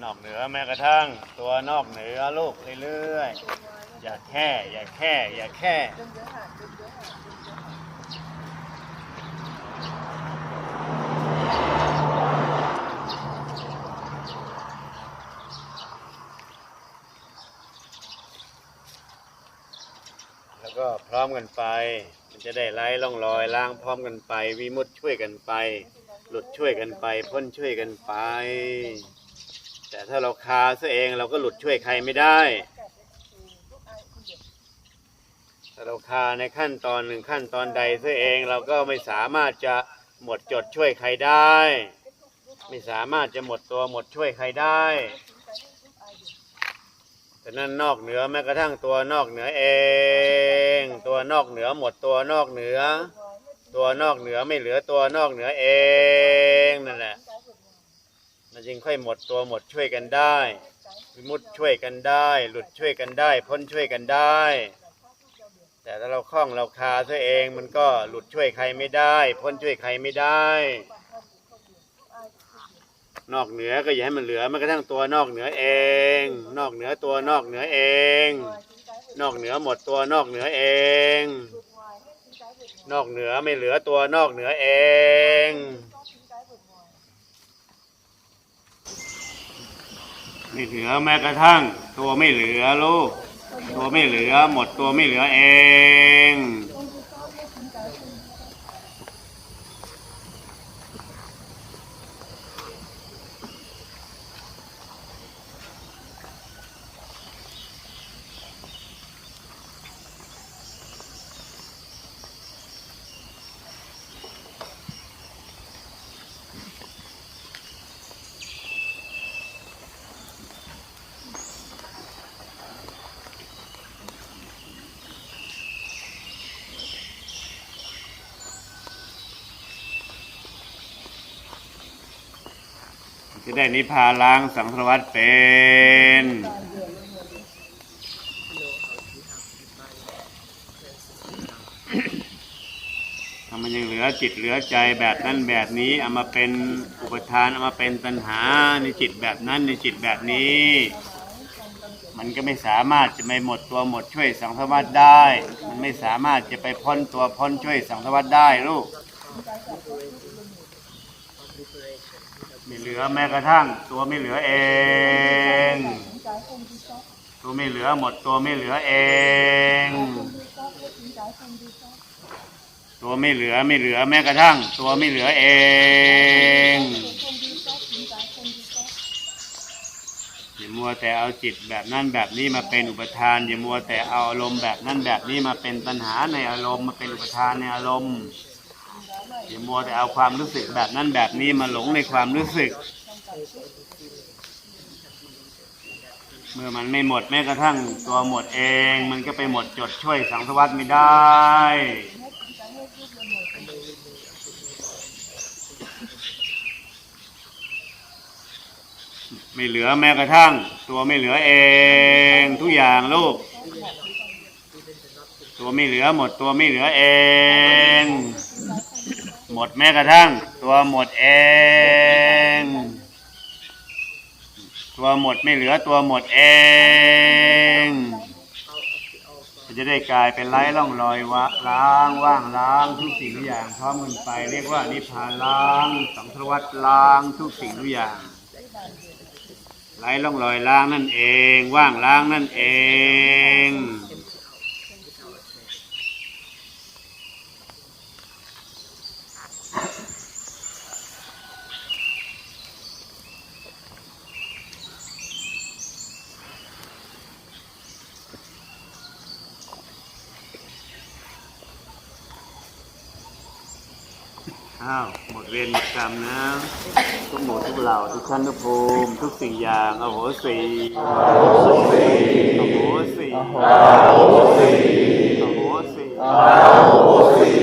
นอกเหนือแม้กระทั่ง ตัวนอกเหนือลูกเรื่อยๆ อย่าแค่ อย่าแค่ อย่าแค่แล้วก็พร้อมกันไป มันจะได้ไล่ล่องรอยล้างพร้อมกันไป วิมุตช่วยกันไป หลุดช่วยกันไป พ้นช่วยกันไป แต่ถ้าเราคาซะเองเราก็หลุดช่วยใครไม่ได้ ถ้าเราคาในขั้นตอนหนึ่งขั้นตอนใดซะเองเราก็ไม่สามารถจะหมดจดช่วยใครได้ ไม่สามารถจะหมดตัวหมดช่วยใครได้แต่นั่นนอกเหนือแม้กระทั่งตัวนอกเหนือเอง ตัวนอกเหนือหมดตัวนอกเหนือ ตัวนอกเหนือไม่เหลือตัวนอกเหนือเองนั่นแหละ มันจึงค่อยหมดตัวหมดช่วยกันได้วิมุตช่วยกันได้ หลุดช่วยกันได้ พ้นช่วยกันได้ แต่ถ้าเราคล้องเราคาซะเองมันก็หลุดช่วยใครไม่ได้ พ้นช่วยใครไม่ได้ นอกเหนือก็อย่าให้มันเหลือแม้กระทั่งตัวนอกเหนือเอง นอกเหนือตัวนอกเหนือเอง นอกเหนือหมดตัวนอกเหนือเอง นอกเหนือไม่เหลือตัวนอกเหนือเอง ไม่เหลือแม้กระทั่ง ตัวไม่เหลือลูก ตัวไม่เหลือหมดตัวไม่เหลือเอง จะได้นิพพานล้างสังสารวัฏเป็นถ้ามันยังเหลือจิตเหลือใจแบบนั้นแบบนี้เอามาเป็นอุปทานเอามาเป็นตัณหาในจิตแบบนั้นในจิตแบบนี้ มันก็ไม่สามารถจะไปหมดตัวหมดช่วยสังสารวัฏได้ มันไม่สามารถจะไปพ้นตัวพ้นช่วยสังสารวัฏได้ลูก ไม่เหลือแม้กระทั่ง ตัวไม่เหลือเอง ตัวไม่เหลือหมดตัวไม่เหลือเอง ตัวไม่เหลือไม่เหลือแม้กระทั่ง ตัวไม่เหลือเองอย่ามัวแต่เอาจิตแบบนั้นแบบนี้มาเป็นอุปทานอย่ามัวแต่เอาอารมณ์แบบนั้นแบบนี้มาเป็นปัญหาในอารมณ์มาเป็นอุปทานในอารมณ์ อย่ามัวแต่เอาความรู้สึกแบบนั้นแบบนี้มาหลงในความรู้สึก เมื่อมันไม่หมดแม้กระทั่งตัวหมดเอง มันก็ไปหมดจดช่วยสังสารวัตไม่ได้ไม่เหลือแม้กระทั่ง ตัวไม่เหลือเองทุกอย่างลูก ตัวไม่เหลือหมดตัวไม่เหลือเอง หมดแม้กระทั่ง ตัวหมดเอง ตัวหมดไม่เหลือตัวหมดเองจะได้กลายเป็นไร้ร่องรอยวะล้างว่างล้างทุกสิ่งทุกอย่างพร้อมกันไป เรียกว่านิพพานล้างสังสารวัตล้างทุกสิ่งทุกอย่างไร้ร่องรอยล้างนั่นเอง ว่างล้างนั่นเอง อ้าวหมดเวรหมดกรรมนะ ทุกหมู่ทุกเหล่าทุกชั้นทุกภูมิทุกสิ่งอย่างอโหสีอโหสีอโหสีอโหสีอโหสี